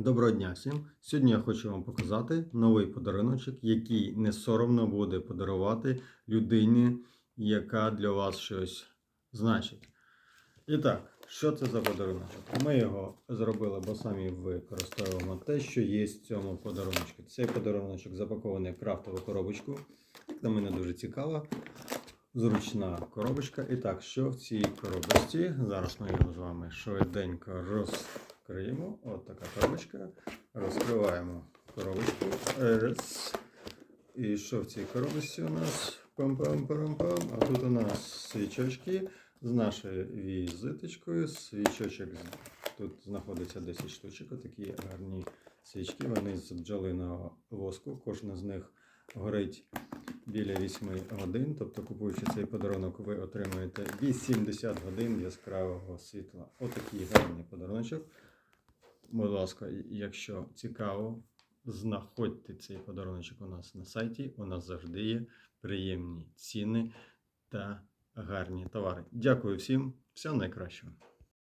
Доброго дня всім! Сьогодні я хочу вам показати новий подаруночок, який не соромно буде подарувати людині, яка для вас щось значить. І так, що це за подаруночок? Ми його зробили, бо самі використовуємо те, що є в цьому подаруночку. Цей подаруночок запакований в крафтову коробочку. Як на мене дуже цікава. Зручна коробочка. І так, що в цій коробочці? Зараз ми його з вами швиденько розкриємо. От така коробочка. Розкриваємо коробочку. Раз. І що в цій коробочці у нас? Пам-пам-пам-пам. А тут у нас свічочки з нашою візиточкою. Свічочок тут знаходиться 10 штучок. Отакі гарні свічки. Вони з бджолиного воску. Кожна з них горить біля 8 годин. Тобто, купуючи цей подарунок, ви отримаєте 80 годин яскравого світла. Отакий гарний подаруночок. Будь ласка, якщо цікаво, знаходьте цей подаруночок у нас на сайті. У нас завжди є приємні ціни та гарні товари. Дякую всім, всього найкращого.